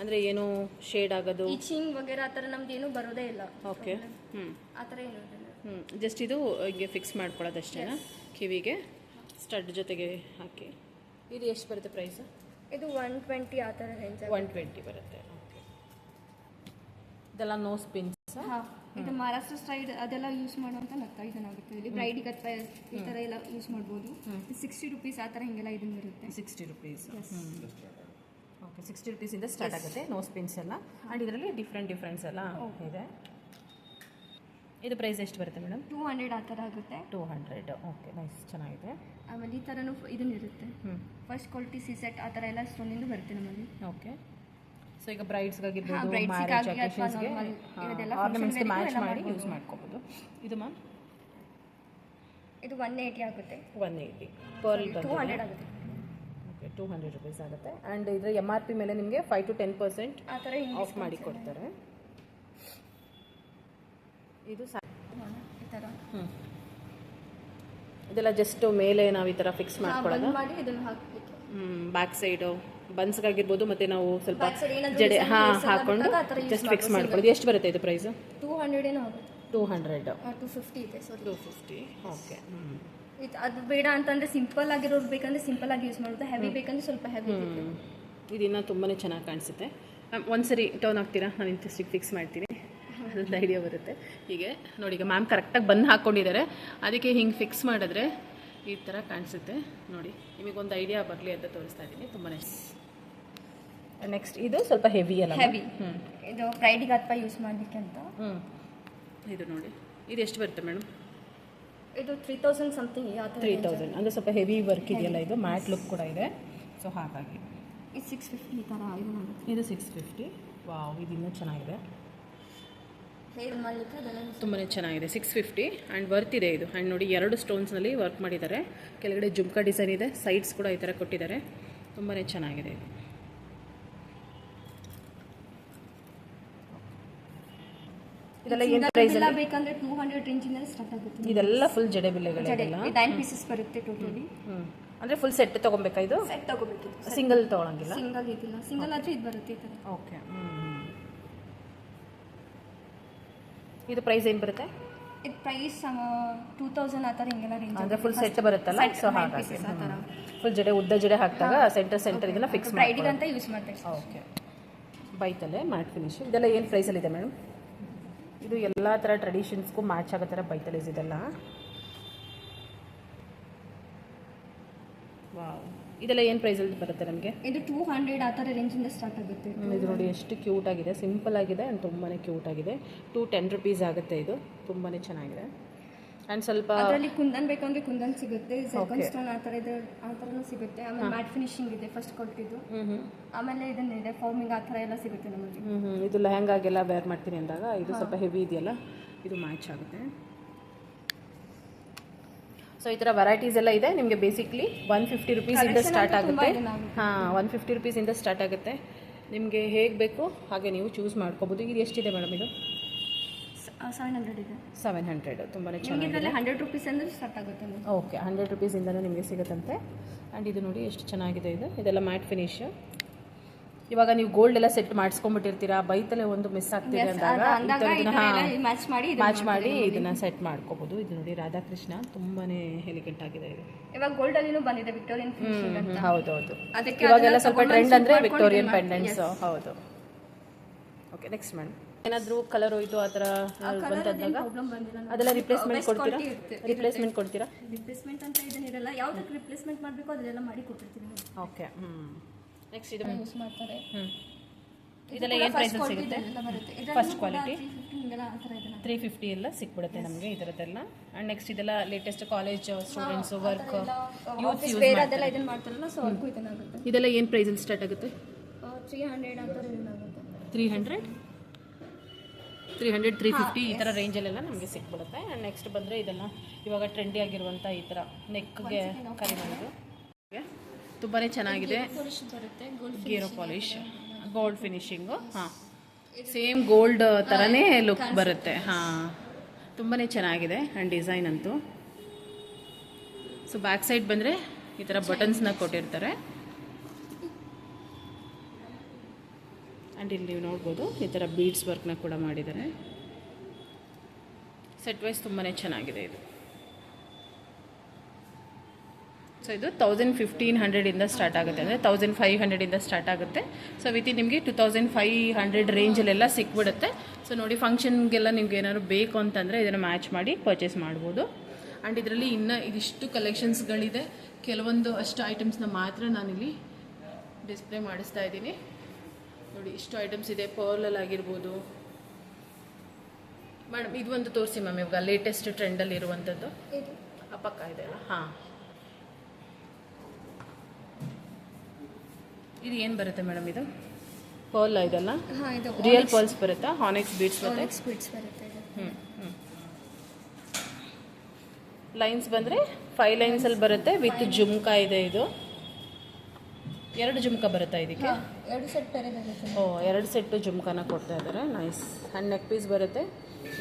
ಅಂದ್ರೆ ಏನು ಶೇಡ್ ಆಗೋದು? ಇಚಿಂಗ್ ವಗೇರಾ ಆ ಥರ ನಮ್ದು ಏನೂ ಬರೋದೇ ಇಲ್ಲ. ಓಕೆ ಹ್ಞೂ ಆ ಥರ ಏನೂ ಹ್ಞೂ ಜಸ್ಟ್ ಇದು ಹೀಗೆ ಫಿಕ್ಸ್ ಮಾಡ್ಕೊಳ್ಳೋದಷ್ಟೇನಾ? ಕಿವಿಗೆ ಸ್ಟಡ್ ಜೊತೆಗೆ ಹಾಕಿ. ಇದು ಎಷ್ಟು ಬರುತ್ತೆ ಪ್ರೈಸ್ ಇದು ಒನ್ ಟ್ವೆಂಟಿ ಆ ಥರ ರೇಂಜ್ ಒನ್ ಟ್ವೆಂಟಿ ಬರುತ್ತೆ. ಓಕೆ ಇದೆಲ್ಲ ನೋಸ್ ಸ್ಪಿನ್ಸ್ ಹಾಂ ಇದು ಮಹಾರಾಷ್ಟ್ರ ಸೈಡ್ ಅದೆಲ್ಲ ಯೂಸ್ ಮಾಡುವಂಥ ನತ್ತ ಇದನ್ನಾಗುತ್ತೆ ಇಲ್ಲಿ ಬ್ರೈಡಿಗೆ ಅಥವಾ ಈ ಥರ ಎಲ್ಲ ಯೂಸ್ ಮಾಡ್ಬೋದು. ಸಿಕ್ಸ್ಟಿ ರುಪೀಸ್ ಆ ಥರ ಹಿಂಗೆಲ್ಲ ಇದನ್ನ ಬರುತ್ತೆ ಸಿಕ್ಸ್ಟಿ ರುಪೀಸ್ ಓಕೆ ಸಿಕ್ಸ್ಟಿ ರುಪೀಸಿಂದ ಸ್ಟಾರ್ಟ್ ಆಗುತ್ತೆ. ನೋ ಸ್ಪಿನ್ಸ್ ಎಲ್ಲ. ಆ್ಯಂಡ್ ಇದರಲ್ಲಿ ಡಿಫ್ರೆಂಟ್ ಡಿಫ್ರೆನ್ಸ್ ಎಲ್ಲ ಇದೆ. ಇದು ಪ್ರೈಸ್ ಎಷ್ಟು ಬರುತ್ತೆ ಮೇಡಮ್ ಟೂ ಹಂಡ್ರೆಡ್ ಆ ಥರ ಆಗುತ್ತೆ. ಟೂ ಹಂಡ್ರೆಡ್ ಓಕೆ ನೈಸ್ ಚೆನ್ನಾಗಿದೆ. ಆಮೇಲೆ ಈ ಥರನೂ ಇದನ್ನು ಇರುತ್ತೆ. ಹ್ಞೂ ಫಸ್ಟ್ ಕ್ವಾಲಿಟಿ ಸಿ ಸೆಟ್ ಆ ಥರ ಎಲ್ಲ ಸ್ಟೋನಿಂದ ಬರುತ್ತೆ ನಮ್ಮಲ್ಲಿ. ಓಕೆ ಸೊ ಈಗ ಬ್ರೈಡ್ಸ್ಗಾಗಿರ್ಬೋದು ಮ್ಯಾರೇಜ್ ಅಕೇಶನ್ಸ್ಗೆ ಆರ್ನಮೆಂಟ್ಸ್ಗೆ ಮ್ಯಾಚ್ ಮಾಡಿ ಯೂಸ್ ಮಾಡ್ಕೋಬೋದು. ಇದು ಮ್ಯಾಮ್ ಇದು ಒನ್ ಏಯ್ಟಿ ಆಗುತ್ತೆ. One eighty pearl two hundred ಆಗುತ್ತೆ. ಓಕೆ ಟೂ ಹಂಡ್ರೆಡ್ ರುಪೀಸ್ ಆಗುತ್ತೆ. ಆ್ಯಂಡ್ ಇದರ ಎಂ ಆರ್ ಪಿ ಮೇಲೆ ನಿಮಗೆ ಫೈವ್ ಟು ಟೆನ್ ಪರ್ಸೆಂಟ್ ಆ ಥರ ಆಫ್ ಮಾಡಿ ಕೊಡ್ತಾರೆ ಇದು ಈ ಥರ. ಹ್ಞೂ ಇದೆಲ್ಲ ಜಸ್ಟ್ ಮೇಲೆ ನಾವು ಈ ಥರ ಫಿಕ್ಸ್ ಮಾಡ್ಕೊಳ್ಳೋದು? ಹ್ಞೂ ಮಾಡಿ ಇದನ್ನು ಹಾಕಲಿಕ್ಕೆ ಬ್ಯಾಕ್ ಸೈಡು ಬನ್ಸ್ಗಾಗಿರ್ಬೋದು ಮತ್ತೆ ನಾವು ಸ್ವಲ್ಪ ಜಡೆ ಹಾಂ ಹಾಕೊಂಡು ಜಸ್ಟ್ ಫಿಕ್ಸ್ ಮಾಡ್ಕೊಳ್ಳಿ. ಮಾಡ್ಕೊಳ್ಳೋದು ಎಷ್ಟು ಬರುತ್ತೆ ಇದು ಪ್ರೈಸು ಟೂ ಹಂಡ್ರೆಡ್ ಏನೋ ಆಗುತ್ತೆ ಟೂ ಹಂಡ್ರೆಡ್ ಟೂ ಫಿಫ್ಟಿ ಇದೆ ಸಾರಿ ಟೂ ಫಿಫ್ಟಿ ಓಕೆ ಇದು ಅದು ಬೇಡ ಅಂತಂದ್ರೆ ಸಿಂಪಲ್ ಆಗಿರೋರು ಬೇಕಂದ್ರೆ ಸಿಂಪಲ್ ಆಗಿ ಯೂಸ್ ಮಾಡೋದು ಹೆವಿ ಬೇಕಂದ್ರೆ ಸ್ವಲ್ಪ ಹೆವಿ ಇದನ್ನು ತುಂಬಾ ಚೆನ್ನಾಗಿ ಕಾಣಿಸುತ್ತೆ. ಒಂದ್ಸರಿ ಟರ್ನ್ ಆಗ್ತೀರಾ? ನಾನು ಇಂತಿಸ್ಟಿಗೆ ಫಿಕ್ಸ್ ಮಾಡ್ತೀನಿ. ಅದೊಂದು ಐಡಿಯಾ ಬರುತ್ತೆ. ಹೀಗೆ ನೋಡಿ ಈಗ ಮ್ಯಾಮ್ ಕರೆಕ್ಟಾಗಿ ಬಂದು ಹಾಕ್ಕೊಂಡಿದ್ದಾರೆ ಅದಕ್ಕೆ ಹಿಂಗೆ ಫಿಕ್ಸ್ ಮಾಡಿದ್ರೆ ಈ ಥರ ಕಾಣಿಸುತ್ತೆ. ನೋಡಿ ನಿಮಗೊಂದು ಐಡಿಯಾ ಬರಲಿ ಅಂತ ತೋರಿಸ್ತಾ ಇದ್ದೀನಿ. ತುಂಬಾ ನೆಕ್ಸ್ಟ್ ಇದು ಸ್ವಲ್ಪ ಹೆವಿ ಅಲ್ಲ ಹೆವಿ ಇದು ಫ್ರೈಡಿಗೆ ಅಥವಾ ಯೂಸ್ ಮಾಡಲಿಕ್ಕೆ ಅಂತ? ಹ್ಞೂ ಇದು ನೋಡಿ. ಇದು ಎಷ್ಟು ಬರುತ್ತೆ ಮೇಡಮ್ ಇದು three thousand something three thousand ಅಂದರೆ ಸ್ವಲ್ಪ ಹೆವಿ ವರ್ಕ್ ಇದೆಯಲ್ಲ ಇದು? ಮ್ಯಾಟ್ ಲುಕ್ ಕೂಡ ಇದೆ. ಸೊ ಹಾಗಾಗಿ. ಇದು ಸಿಕ್ಸ್ ಫಿಫ್ಟಿ ಈ ಥರ ಇದು ಇದು ಸಿಕ್ಸ್ ಫಿಫ್ಟಿ ವಾವ್ ಇದು ಇನ್ನೂ ಚೆನ್ನಾಗಿದೆ. ಹೇರ್ ಮಾಡಲಿಕ್ಕೆ ಅದೆಲ್ಲ ತುಂಬಾ ಚೆನ್ನಾಗಿದೆ. ಸಿಕ್ಸ್ ಫಿಫ್ಟಿ ಆ್ಯಂಡ್ ವರ್ತ್ ಇದೆ ಇದು. ಆ್ಯಂಡ್ ನೋಡಿ ಎರಡು ಸ್ಟೋನ್ಸ್ನಲ್ಲಿ ವರ್ಕ್ ಮಾಡಿದ್ದಾರೆ. ಕೆಳಗಡೆ ಜುಮ್ಕಾ ಡಿಸೈನ್ ಇದೆ. ಸೈಡ್ಸ್ ಕೂಡ ಈ ಥರ ಕೊಟ್ಟಿದ್ದಾರೆ. ತುಂಬಾ ಚೆನ್ನಾಗಿದೆ ಇದು. ಇದೆಲ್ಲ ಏನು ಪ್ರೈಸ್ ಎಲ್ಲ ಬೇಕಂದ್ರೆ ಟೂ ಹಂಡ್ರೆಡ್ ರೇಂಜಿಂದ ಸ್ಟಾರ್ಟ್ ಆಗುತ್ತೆ ಇದೆಲ್ಲ ಫುಲ್ ಜಡೆ ನೈನ್ ಪೀಸಸ್ ಬರುತ್ತೆ ಟೋಟಲಿ ಅಂದರೆ ಫುಲ್ ಸೆಟ್ ತೊಗೊಬೇಕಾ ಇದು? ಸೆಟ್ ಸಿಂಗಲ್ ತೊಗೊಳಂಗಿಲ್ಲ? ಸಿಂಗಲ್ ಇದಿಲ್ಲ. ಸಿಂಗಲ್ ಆದ್ರೆ ಇದು ಬರುತ್ತೆ ಈ ಥರ ಓಕೆ ಇದು ಪ್ರೈಸ್ ಏನು ಬರುತ್ತೆ? ಇದು ಪ್ರೈಸ್ ಟೂ ತೌಸಂಡ್ ಆ ಥರ ಹಿಂಗೆಲ್ಲ ರೇಂಜ್ ಅಂದರೆ ಫುಲ್ ಸೆಟ್ ಬರುತ್ತಲ್ಲ? ಸೊ ಹಾಗಾಗಿ ಫುಲ್ ಜಡೆ ಉದ್ದ ಜಡೆ ಹಾಕಿದಾಗ ಸೆಂಟರ್ ಸೆಂಟರ್ ಇದನ್ನ ಫಿಕ್ಸ್ ಮಾಡಿ ಅಂತ ಯೂಸ್ ಮಾಡ್ತಾರೆ ಓಕೆ ಬೈತಲ್ಲೇ ಮ್ಯಾಟ್ ಫಿನಿಶ್ ಇದೆಲ್ಲ ಏನು ಪ್ರೈಸಲ್ಲಿದೆ ಮೇಡಮ್ ಇದು ಎಲ್ಲ ಥರ ಟ್ರೆಡಿಷನ್ಸ್ಗೂ ಮ್ಯಾಚ್ ಆಗೋ ಥರ ಬೈತಲೇಸ್ ಇದೆಲ್ಲ. ವಾವ್ ಇದೆಲ್ಲ ಏನು ಪ್ರೈಸಲ್ಲಿ ಬರುತ್ತೆ ನಮಗೆ? ಇದು ಟೂ ಹಂಡ್ರೆಡ್ ಆ ಥರ ರೇಂಜಿಂದ ಸ್ಟಾರ್ಟ್ ಆಗುತ್ತೆ. ಇದು ನೋಡಿ ಎಷ್ಟು ಕ್ಯೂಟ್ ಆಗಿದೆ. ಸಿಂಪಲ್ ಆಗಿದೆ ಆ್ಯಂಡ್ ತುಂಬಾ ಕ್ಯೂಟ್ ಆಗಿದೆ. ಟೂ ಟೆನ್ ರುಪೀಸ್ ಆಗುತ್ತೆ ಇದು. ತುಂಬಾ ಚೆನ್ನಾಗಿದೆ. ಆ್ಯಂಡ್ ಸ್ವಲ್ಪ ಅದರಲ್ಲಿ ಕುಂದನ್ ಬೇಕಂದ್ರೆ ಕುಂದನ್ ಸಿಗುತ್ತೆ ಸೆಕೆಂಡ್ ಸ್ಟೋನ್ ಆ ಥರ ಇದೆ ಆ ಥರನೂ ಸಿಗುತ್ತೆ. ಆಮೇಲೆ ಮ್ಯಾಟ್ ಫಿನಿಶಿಂಗ್ ಇದೆ ಫಸ್ಟ್ ಕೊಟ್ಟಿದ್ದು. ಆಮೇಲೆ ಇದನ್ನಿದೆ ಫಾರ್ಮಿಂಗ್ ಆ ಥರ ಎಲ್ಲ ಸಿಗುತ್ತೆ ನಮಗೆ. ಹ್ಮ್ ಹ್ಞೂ ಇದು ಲೆಹಂಗಾಗೆಲ್ಲ ವೇರ್ ಮಾಡ್ತೀನಿ ಅಂದಾಗ ಇದು ಸ್ವಲ್ಪ ಹೆವಿ ಇದೆಯಲ್ಲ ಇದು ಮ್ಯಾಚ್ ಆಗುತ್ತೆ. ಸೊ ಈ ಥರ ವೆರೈಟೀಸ್ ಎಲ್ಲ ಇದೆ. ನಿಮಗೆ ಬೇಸಿಕ್ಲಿ ಒನ್ ಫಿಫ್ಟಿ ರುಪೀಸಿಂದ ಸ್ಟಾರ್ಟ್ ಆಗುತ್ತೆ. ಹಾಂ ಒನ್ ಫಿಫ್ಟಿ ರುಪೀಸಿಂದ ಸ್ಟಾರ್ಟ್ ಆಗುತ್ತೆ. ನಿಮಗೆ ಹೇಗೆ ಬೇಕು ಹಾಗೆ ನೀವು ಚೂಸ್ ಮಾಡ್ಕೋಬೋದು. ಇದು ಎಷ್ಟಿದೆ ಮೇಡಮ್ ಇದು? ಸೆವೆನ್ ಹಂಡ್ರೆಡ್ ಇದೆ. ಸೆವೆನ್ ಹಂಡ್ರೆಡ್ ತುಂಬಾ ಚೆನ್ನಾಗಿದೆ. ಹಂಡ್ರೆಡ್ ರುಪೀಸ್ ಅಂದ್ರೆ ಸ್ಟಾರ್ಟ್ ಆಗುತ್ತೆ. ಓಕೆ ಹಂಡ್ರೆಡ್ ರುಪೀಸಿಂದಲೂ ನಿಮಗೆ ಸಿಗುತ್ತಂತೆ. ಆ್ಯಂಡ್ ಇದು ನೋಡಿ ಎಷ್ಟು ಚೆನ್ನಾಗಿದೆ ಇದು. ಇದೆಲ್ಲ ಮ್ಯಾಟ್ ಫಿನಿಶ್ ಇವಾಗ ನೀವು ಗೋಲ್ಡ್ ಎಲ್ಲ ಸೆಟ್ ಮಾಡಿಸ್ಕೊಂಡ್ಬಿಟ್ಟಿರ್ತೀರಾ? ಬೈತಲೆ ಒಂದು ಮಿಸ್ ಆಗ್ತಿದೆ ಅಂದಾಗ ಮ್ಯಾಚ್ ಮಾಡಿ ಇದನ್ನ ಸೆಟ್ ಮಾಡ್ಕೋಬಹುದು ಇದು ನೋಡಿ ರಾಧಾಕೃಷ್ಣ ತುಂಬಾನೇ ಎಲಿಗೆಂಟ್ ಆಗಿದೆ ಇದು. ಇವಾಗ ಗೋಲ್ಡ್ ಅಲ್ಲಿನೂ ಬಂದಿದೆ ವಿಕ್ಟೋರಿಯನ್ ಫಿನಿಶಿಂಗ್ ಅಂತ ಹೌದೌದು ಅದಕ್ಕೆ ಇವಾಗೆಲ್ಲ ಸ್ವಲ್ಪ ಟ್ರೆಂಡ್ ಅಂದ್ರೆ ವಿಕ್ಟೋರಿಯನ್ ಪೆಂಡೆಂಟ್ಸ್ ಹೌದು. ಓಕೆ ನೆಕ್ಸ್ಟ್ ಮೇಡಮ್ ಏನಾದರೂ ಕಲರ್ ಹೋಯ್ತು ಆ ಥರ ಬಂತಂದಾಗ ಅದೆಲ್ಲ ರಿಪ್ಲೇಸ್ಮೆಂಟ್ ಕೊಡ್ತೀರಾ? ರಿಪ್ಲೇಸ್ಮೆಂಟ್ ಕೊಡ್ತೀರಾ? ರಿಪ್ಲೇಸ್ಮೆಂಟ್ ಅಂತ ಇದೇನಿರಲ್ಲ ಯಾವ್ದಕ್ಕೆ ರಿಪ್ಲೇಸ್ಮೆಂಟ್ ಮಾಡಬೇಕು ಅದೆಲ್ಲ ಮಾಡಿ ಕೊಟ್ಟಿರ್ತೀವಿ ನಾವು ಓಕೆ ಹ್ಞೂ ನೆಕ್ಸ್ಟ್ ಇದು. ಯೂಸ್ ಮಾಡ್ತಾರೆ. ಇದೆಲ್ಲ ಏನು ಪ್ರೈಸಲ್ಲಿ ಸಿಗುತ್ತೆ? ಫಸ್ಟ್ ಕ್ವಾಲಿಟಿ ತ್ರೀ ಫಿಫ್ಟಿ ಎಲ್ಲ ಸಿಕ್ಬಿಡುತ್ತೆ ನಮಗೆ ಇದರದ್ದೆಲ್ಲ. ಆ್ಯಂಡ್ ನೆಕ್ಸ್ಟ್ ಇದೆಲ್ಲ latest college students work youths use ಅದೆಲ್ಲ ಇದನ್ನ ಮಾಡ್ತಾರಲ್ಲ ಸೊ ಇದನ್ನಾಗುತ್ತೆ. ಇದೆಲ್ಲ ಏನು ಪ್ರೈಸಲ್ಲಿ ಸ್ಟಾರ್ಟ್ ಆಗುತ್ತೆ? Three hundred ಇದನ್ನಾಗುತ್ತೆ three hundred three hundred three fifty ಈ ಥರ ರೇಂಜಲ್ಲೆಲ್ಲ ನಮಗೆ ಸಿಕ್ಬಿಡುತ್ತೆ. ಆ್ಯಂಡ್ ನೆಕ್ಸ್ಟ್ ಬಂದರೆ ಇದೆಲ್ಲ ಇವಾಗ ಟ್ರೆಂಡಿ ಆಗಿರುವಂಥ ಈ ಥರ ನೆಕ್ಗೆ ಕರಿ ಮಾಡೋದು. ತುಂಬಾ ಚೆನ್ನಾಗಿದೆ. ಗೀರೋ ಪಾಲಿಶ್ ಗೋಲ್ಡ್ ಫಿನಿಶಿಂಗು ಹಾಂ. ಸೇಮ್ ಗೋಲ್ಡ್ ಥರನೇ ಲುಕ್ ಬರುತ್ತೆ. ಹಾಂ. ತುಂಬಾ ಚೆನ್ನಾಗಿದೆ ಆ್ಯಂಡ್ ಡಿಸೈನ್ ಅಂತೂ. ಸೊ ಬ್ಯಾಕ್ ಸೈಡ್ ಬಂದರೆ ಈ ಥರ ಬಟನ್ಸ್ನ ಕೊಟ್ಟಿರ್ತಾರೆ. ಆ್ಯಂಡ್ ಇಲ್ಲಿ ನೀವು ನೋಡ್ಬೋದು, ಈ ಥರ ಬೀಡ್ಸ್ ವರ್ಕ್ನ ಕೂಡ ಮಾಡಿದ್ದಾರೆ. ಸೆಟ್ ವೈಸ್ ತುಂಬಾ ಚೆನ್ನಾಗಿದೆ ಇದು. ಸೊ ಇದು ತೌಸಂಡ್ ಫಿಫ್ಟೀನ್ ಹಂಡ್ರೆಡಿಂದ ಸ್ಟಾರ್ಟ್ ಆಗುತ್ತೆ. ಅಂದರೆ ತೌಸಂಡ್ ಫೈವ್ ಹಂಡ್ರೆಡಿಂದ ಸ್ಟಾರ್ಟ್ ಆಗುತ್ತೆ. ಸೊ ವಿಥಿ ನಿಮಗೆ ಟು ತೌಸಂಡ್ ಫೈವ್ ಹಂಡ್ರೆಡ್ ರೇಂಜಲ್ಲೆಲ್ಲ ಸಿಕ್ಬಿಡುತ್ತೆ. ಸೊ ನೋಡಿ ಫಂಕ್ಷನ್ಗೆಲ್ಲ ನಿಮ್ಗೆ ಏನಾದ್ರು ಬೇಕು ಅಂತಂದರೆ ಇದನ್ನು ಮ್ಯಾಚ್ ಮಾಡಿ ಪರ್ಚೇಸ್ ಮಾಡ್ಬೋದು. ಆ್ಯಂಡ್ ಇದರಲ್ಲಿ ಇನ್ನೂ ಇದಿಷ್ಟು ಕಲೆಕ್ಷನ್ಸ್ಗಳಿದೆ ಕೆಲವೊಂದು ಅಷ್ಟು ಐಟಮ್ಸ್ನ ಮಾತ್ರ ನಾನಿಲ್ಲಿ ಡಿಸ್ಪ್ಲೇ ಮಾಡಿಸ್ತಾ ಇದ್ದೀನಿ. ನೋಡಿ ಇಷ್ಟು ಐಟಮ್ಸ್ ಇದೆ ಪರ್ಲಲ್ಲಿ ಆಗಿರ್ಬೋದು. ಮೇಡಮ್ ಇದು ಒಂದು ತೋರಿಸಿ ಮ್ಯಾಮ್ ಇವಾಗ ಲೇಟೆಸ್ಟ್ ಟ್ರೆಂಡಲ್ಲಿ ಇರುವಂಥದ್ದು ಆ ಪಕ್ಕ ಇದೆ ಅಲ್ಲ? ಹಾಂ. ಇದು ಏನು ಬರುತ್ತೆ ಮೇಡಮ್ ಇದು? ಪರ್ಲ್ ಇದೆಲ್ಲ? ರಿಯಲ್ ಪರ್ಲ್ಸ್ ಬರುತ್ತಾ? ಹಾನೆಕ್ಸ್ ಬೀಟ್ಸ್ ಬರುತ್ತೆ ಬಿಡ್ಸ್ ಬರುತ್ತೆ ಹ್ಞೂ ಹ್ಞೂ ಲೈನ್ಸ್ ಬಂದರೆ ಫೈವ್ ಲೈನ್ಸಲ್ಲಿ ಬರುತ್ತೆ ವಿತ್ ಜುಮ್ಕಾ ಇದೆ ಇದು. ಎರಡು ಜುಮ್ಕ ಬರುತ್ತಾ ಇದಕ್ಕೆ? ಎರಡು ಸೆಟ್ ಬೇರೆ ಬರುತ್ತೆ ಓ ಎರಡು ಸೆಟ್ಟು ಜುಮ್ಕನ ಕೊಡ್ತಾ ಇದ್ದಾರೆ. ನೈಸ್ ಹಣ್ಣು ನೆಕ್ ಪೀಸ್ ಬರುತ್ತೆ.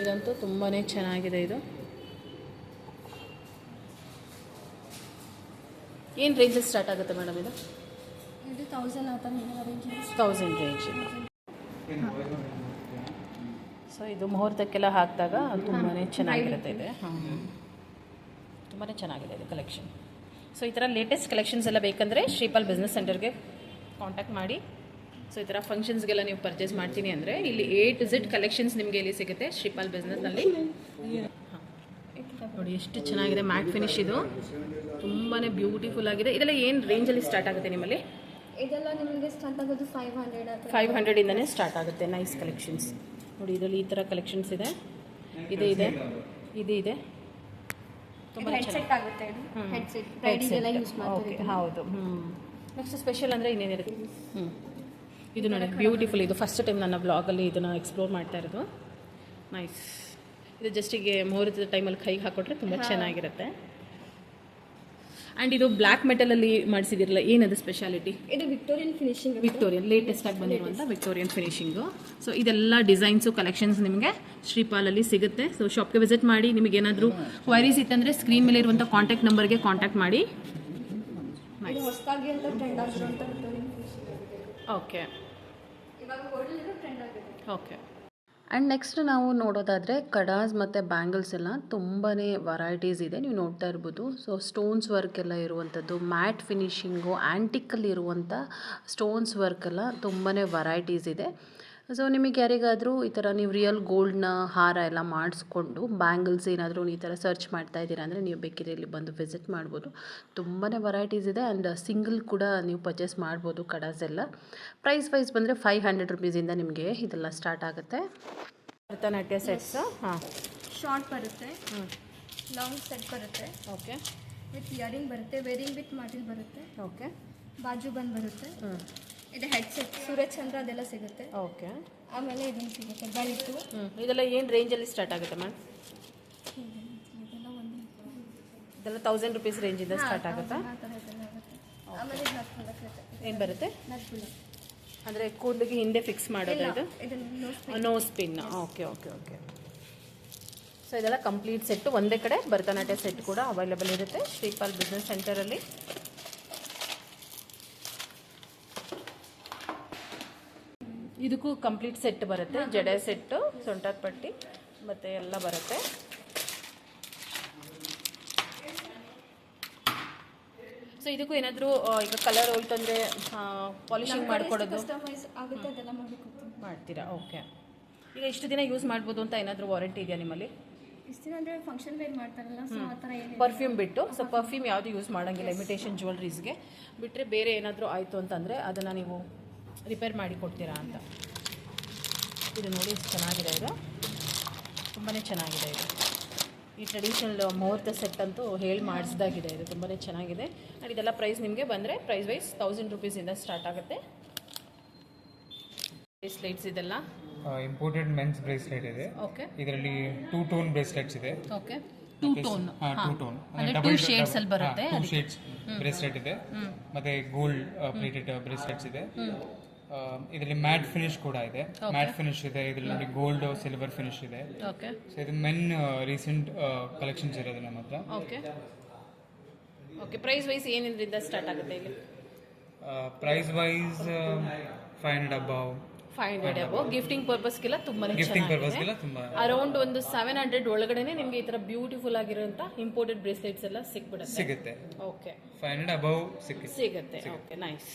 ಇದಂತೂ ತುಂಬಾ ಚೆನ್ನಾಗಿದೆ ಇದು. ಏನು ರೇಂಜಲ್ಲಿ ಸ್ಟಾರ್ಟ್ ಆಗುತ್ತೆ ಮೇಡಮ್ ಇದು? ಇದು ತೌಸಂಡ್ ಆ ಥರ ಹಿಂಗೆಲ್ಲ ರೇಂಜ್ ತೌಸಂಡ್ ರೇಂಜ್ ಸೊ ಇದು. ಮುಹೂರ್ತಕ್ಕೆಲ್ಲ ಹಾಕಿದಾಗ ತುಂಬಾ ಚೆನ್ನಾಗಿರುತ್ತೆ ಇದೆ. ಹಾಂ ತುಂಬಾ ಚೆನ್ನಾಗಿದೆ ಇದು ಕಲೆಕ್ಷನ್ ಸೊ ಈ ಥರ ಲೇಟೆಸ್ಟ್ ಕಲೆಕ್ಷನ್ಸ್ ಎಲ್ಲ ಬೇಕಂದರೆ ಶ್ರೀಪಾಲ್ ಬಿಸ್ನೆಸ್ ಸೆಂಟರ್ಗೆ ಕಾಂಟ್ಯಾಕ್ಟ್ ಮಾಡಿ. ಸೊ ಈ ಥರ ಫಂಕ್ಷನ್ಸ್ಗೆಲ್ಲ ನೀವು ಪರ್ಚೇಸ್ ಮಾಡ್ತೀನಿ ಅಂದರೆ ಇಲ್ಲಿ ಎ ಟು ಝೆಡ್ ಕಲೆಕ್ಷನ್ಸ್ ನಿಮಗೆ ಇಲ್ಲಿ ಸಿಗುತ್ತೆ ಶ್ರೀಪಾಲ್ ಬಿಸ್ನೆಸ್ನಲ್ಲಿ ನೋಡಿ ಎಷ್ಟು ಚೆನ್ನಾಗಿದೆ ಮ್ಯಾಟ್ ಫಿನಿಶ್ ಇದು. ತುಂಬಾ ಬ್ಯೂಟಿಫುಲ್ ಆಗಿದೆ. ಇದೆಲ್ಲ ಏನು ರೇಂಜಲ್ಲಿ ಸ್ಟಾರ್ಟ್ ಆಗುತ್ತೆ ನಿಮ್ಮಲ್ಲಿ? ಇದೆಲ್ಲ ನಿಮಗೆ ಸ್ಟಾರ್ಟ್ ಆಗೋದು ಫೈವ್ ಹಂಡ್ರೆಡ್ ಫೈವ್ ಹಂಡ್ರೆಡಿಂದನೇ ಸ್ಟಾರ್ಟ್ ಆಗುತ್ತೆ. ನೈಸ್ ಕಲೆಕ್ಷನ್ಸ್ ನೋಡಿ ಇದರಲ್ಲಿ ಈ ಥರ ಕಲೆಕ್ಷನ್ಸ್ ಇದೆ. ಇದೆ ಇದೆ. ಇದು ಇದೆ. ಹೆಡ್ಸೆಟ್ ಆಗುತ್ತೆ ಇದು. ಹೆಡ್ಸೆಟ್ ಬ್ರೈಡಿಗೆಲ್ಲ ಯೂಸ್ ಮಾಡ್ತಾರೆ ಹೌದು. ನೆಕ್ಸ್ಟ್ ಸ್ಪೆಷಲ್ ಅಂದರೆ ಇನ್ನೇನಿರುತ್ತೆ? ಹ್ಞೂ ಇದು ನೋಡಿ ಬ್ಯೂಟಿಫುಲ್ ಇದು ಫಸ್ಟ್ ಟೈಮ್ ನನ್ನ ಬ್ಲಾಗಲ್ಲಿ ಇದನ್ನು ಎಕ್ಸ್ಪ್ಲೋರ್ ಮಾಡ್ತಾ ಇರೋದು. ನೈಸ್ ಇದು ಜಸ್ಟಿಗೆ ಮುಹೂರ್ತದ ಟೈಮಲ್ಲಿ ಕೈಗೆ ಹಾಕೊಟ್ರೆ ತುಂಬ ಚೆನ್ನಾಗಿರುತ್ತೆ. ಆ್ಯಂಡ್ ಇದು ಬ್ಲ್ಯಾಕ್ ಮೆಟಲಲ್ಲಿ ಮಾಡಿಸಿದಿರಲ್ಲ ಏನದು ಸ್ಪೆಷಾಲಿಟಿ ಇದು ವಿಕ್ಟೋರಿಯನ್ ಫಿನಿಶಿಂಗ್ ವಿಕ್ಟೋರಿಯನ್ ಲೇಟೆಸ್ಟ್ ಆಗಿ ಬಂದಿರುವಂಥ ವಿಕ್ಟೋರಿಯನ್ ಫಿನಿಶಿಂಗು ಸೊ ಇದೆಲ್ಲ ಡಿಸೈನ್ಸು ಕಲೆಕ್ಷನ್ಸ್ ನಿಮಗೆ ಶ್ರೀಪಾಲಲ್ಲಿ ಸಿಗುತ್ತೆ. ಸೊ ಶಾಪ್ಗೆ ವಿಸಿಟ್ ಮಾಡಿ ನಿಮಗೆ ಏನಾದರೂ ಕ್ವೈರೀಸ್ ಇತ್ತಂದರೆ ಸ್ಕ್ರೀನ್ ಮೇಲೆ ಇರುವಂಥ ಕಾಂಟ್ಯಾಕ್ಟ್ ನಂಬರ್ಗೆ ಕಾಂಟ್ಯಾಕ್ಟ್ ಮಾಡಿ. ಓಕೆ ಓಕೆ ಆ್ಯಂಡ್ ನೆಕ್ಸ್ಟ್ ನಾವು ನೋಡೋದಾದರೆ ಕಡಾಸ್ ಮತ್ತು ಬ್ಯಾಂಗಲ್ಸ್ ಎಲ್ಲ ತುಂಬಾ ವೆರೈಟೀಸ್ ಇದೆ. ನೀವು ನೋಡ್ತಾ ಇರ್ಬೋದು. ಸೊ ಸ್ಟೋನ್ಸ್ ವರ್ಕ್ ಎಲ್ಲ ಇರುವಂಥದ್ದು ಮ್ಯಾಟ್ ಫಿನಿಷಿಂಗು ಆ್ಯಂಟಿಕಲ್ಲಿ ಇರುವಂಥ ಸ್ಟೋನ್ಸ್ ವರ್ಕ್ ಎಲ್ಲ ತುಂಬಾ ವೆರೈಟೀಸ್ ಇದೆ. ಸೊ ನಿಮಗೆ ಯಾರಿಗಾದರೂ ಈ ಥರ ನೀವು ರಿಯಲ್ ಗೋಲ್ಡ್ನ ಹಾರ ಎಲ್ಲ ಮಾಡಿಸ್ಕೊಂಡು ಬ್ಯಾಂಗಲ್ಸ್ ಏನಾದರೂ ಈ ಥರ ಸರ್ಚ್ ಮಾಡ್ತಾ ಇದ್ದೀರಾ ಅಂದರೆ ನೀವು ಬೇಕಿದ್ರೆ ಇಲ್ಲಿ ಬಂದು ವಿಸಿಟ್ ಮಾಡ್ಬೋದು. ತುಂಬಾ ವೆರೈಟೀಸ್ ಇದೆ ಆ್ಯಂಡ್ ಸಿಂಗಲ್ ಕೂಡ ನೀವು ಪರ್ಚೇಸ್ ಮಾಡ್ಬೋದು ಕಡಾಸ್ ಎಲ್ಲ. ಪ್ರೈಸ್ ವೈಸ್ ಬಂದರೆ ಫೈವ್ ಹಂಡ್ರೆಡ್ ರುಪೀಸಿಂದ ನಿಮಗೆ ಇದೆಲ್ಲ ಸ್ಟಾರ್ಟ್ ಆಗುತ್ತೆ. ಭರತನಾಟ್ಯ ಸೆಟ್ಸ್ ಹಾಂ. ಶಾರ್ಟ್ ಬರುತ್ತೆ. ಲಾಂಗ್ ಸೆಟ್ ಬರುತ್ತೆ. ಓಕೆ ವಿತ್ ಇಯರಿಂಗ್ ಬರುತ್ತೆ ವೇರಿಂಗ್ ವಿತ್ ಮಾಡಿಲ್ ಬರುತ್ತೆ. ಓಕೆ ಬಾಜು ಬಂದು ಬರುತ್ತೆ. ಹ್ಞೂ ಇದು ಹೆಡ್ಸೆಟ್ ಸೂರ್ಯಚಂದ್ರ ಅದೆಲ್ಲ ಸಿಗುತ್ತೆ. ಓಕೆ. ಆಮೇಲೆ ಇದನ್ನು ಸಿಗುತ್ತೆ ಬೆಲ್ಟು ಹ್ಞೂ ಇದೆಲ್ಲ ಏನು ರೇಂಜಲ್ಲಿ ಸ್ಟಾರ್ಟ್ ಆಗುತ್ತೆ ಮ್ಯಾಮ್ ಇದೆಲ್ಲ ತೌಸಂಡ್ ರುಪೀಸ್ ರೇಂಜಿಂದ ಸ್ಟಾರ್ಟ್ ಆಗುತ್ತಾ? ಆಮೇಲೆ ಇದು ನಟ್ ಏನು ಬರುತ್ತೆ? ನಟ್ ಅಂದರೆ ಕೂದಲಿಗೆ ಹಿಂದೆ ಫಿಕ್ಸ್ ಮಾಡೋದು ಇದು? ಇದನ್ನು nose? Pin okay okay okay. So ಇದೆಲ್ಲ ಕಂಪ್ಲೀಟ್ ಸೆಟ್ಟು ಒಂದೇ ಕಡೆ ಭರತನಾಟ್ಯ ಸೆಟ್ ಕೂಡ ಅವೈಲೇಬಲ್ ಇರುತ್ತೆ ಶ್ರೀಪಾಲ್ ಬಿಸ್ನೆಸ್ ಸೆಂಟರಲ್ಲಿ ಇದಕ್ಕೂ ಕಂಪ್ಲೀಟ್ ಸೆಟ್ ಬರುತ್ತೆ. ಜಡೆ ಸೆಟ್ಟು ಸೊಂಟದ ಪಟ್ಟಿ ಮತ್ತು ಎಲ್ಲ ಬರುತ್ತೆ. ಸೊ ಇದಕ್ಕೂ ಏನಾದರೂ ಈಗ ಕಲರ್ ಹೋಯ್ತು ಅಂದರೆ ಪಾಲಿಶಿಂಗ್ ಮಾಡಿಕೊಡೋದು? ಮಾಡ್ತೀರಾ? ಓಕೆ ಈಗ ಇಷ್ಟು ದಿನ ಯೂಸ್ ಮಾಡ್ಬೋದು ಅಂತ ಏನಾದರೂ ವಾರಂಟಿ ಇದೆಯಾ ನಿಮ್ಮಲ್ಲಿ? ಪರ್ಫ್ಯೂಮ್ ಬಿಟ್ಟು. ಸೊ ಪರ್ಫ್ಯೂಮ್ ಯಾವುದು ಯೂಸ್ ಮಾಡೋಂಗಿಲ್ಲ ಇಮಿಟೇಷನ್ ಜ್ಯುವೆಲ್ರೀಸ್ಗೆ ಬಿಟ್ಟರೆ ಬೇರೆ ಏನಾದರೂ ಆಯಿತು ಅಂತಂದರೆ ಅದನ್ನು ನೀವು ರಿಪೇರ್ ಮಾಡಿ ಕೊಡ್ತೀರಾ ಅಂತ. ಇದು ನೋಡಿ ಎಷ್ಟು ಚೆನ್ನಾಗಿದೆ ಇದು. ತುಂಬಾ ಚೆನ್ನಾಗಿದೆ ಇದು. ಈ ಟ್ರೆಡಿಷನಲ್ ಮುಹೂರ್ತ ಸೆಟ್ ಅಂತೂ ಹೇಳಿ ಮಾಡಿಸ್ದಾಗಿದೆ ಇದು. ತುಂಬಾ ಚೆನ್ನಾಗಿದೆ. ಆ್ಯಂಡ್ ಇದೆಲ್ಲ ಪ್ರೈಸ್ ನಿಮಗೆ ಬಂದರೆ ಪ್ರೈಸ್ ವೈಸ್ ತೌಸಂಡ್ ರುಪೀಸಿಂದ ಸ್ಟಾರ್ಟ್ ಆಗುತ್ತೆ. ಬ್ರೇಸ್ಲೈಟ್ಸ್ ಇದೆಲ್ಲ. ಇಂಪೋರ್ಟೆಡ್ ಮೆನ್ಸ್ ಬ್ರೇಸ್ಲೆಟ್ ಇದೆ. ಓಕೆ ಇದರಲ್ಲಿ ಟೂ ಟೋನ್ ಬ್ರೇಸ್ಲೆಟ್ಸ್ ಇದೆ. Okay two tone two tone ಅಂದರೆ ಟೂ ಶೇಡ್ಸ್ ಅಲ್ಲಿ ಬರುತ್ತೆ ಟೂ ಶೇಡ್ಸ್ ಬ್ರೇಸ್ಲೆಟ್ ಇದೆ. ಮತ್ತೆ ಗೋಲ್ಡ್ ಪ್ಲೇಟೆಡ್ ಬ್ರೇಸ್ಲೆಟ್ಸ್ ಇದೆ. ಇದರಲ್ಲಿ ಮ್ಯಾಟ್ ಫಿನಿಶ್ ಕೂಡ ಇದೆ. ಮ್ಯಾಟ್ ಫಿನಿಶ್ ಇದೆ ಇದರಲ್ಲಿ ನೋಡಿ ಗೋಲ್ಡ್ ಸಿಲ್ವರ್ ಫಿನಿಶ್ ಇದೆ. ಓಕೆ ಸೊ ಇದು ಮೆನ್ ರೀಸೆಂಟ್ ಕಲೆಕ್ಷನ್ಸ್ ಇರೋದು ನಮ್ಮ ಹತ್ರ. ಓಕೆ ಓಕೆ ಪ್ರೈಸ್ ವೈಸ್ ಏನಿದ್ರಿಂದ ಸ್ಟಾರ್ಟ್ ಆಗುತ್ತೆ ಇಲ್ಲಿ? Price wise five hundred above five hundred above gifting ಪರ್ಪಸ್ಗೆಲ್ಲ ತುಂಬಾ ಗಿಫ್ಟಿಂಗ್ ಪರ್ಪಸ್ಗೆಲ್ಲ ತುಂಬಾ ಅರೌಂಡ್ ಒಂದು ಸೆವೆನ್ ಹಂಡ್ರೆಡ್ ಒಳಗಡೆನೆ ನಿಮಗೆ ಈ ತರ ಬ್ಯೂಟಿಫುಲ್ ಆಗಿರೋಂಥ ಇಂಪೋರ್ಟೆಡ್ ಬ್ರೇಸ್ಲೆಟ್ಸ್ ಎಲ್ಲ ಸಿಕ್ಬಿಡುತ್ತೆ ಸಿಗುತ್ತೆ. ಓಕೆ ಫೈವ್ ಹಂಡ್ರೆಡ್ ಅಬೌವ್ ಸಿಕ್ಕಿ ಸಿಗುತ್ತೆ. Okay nice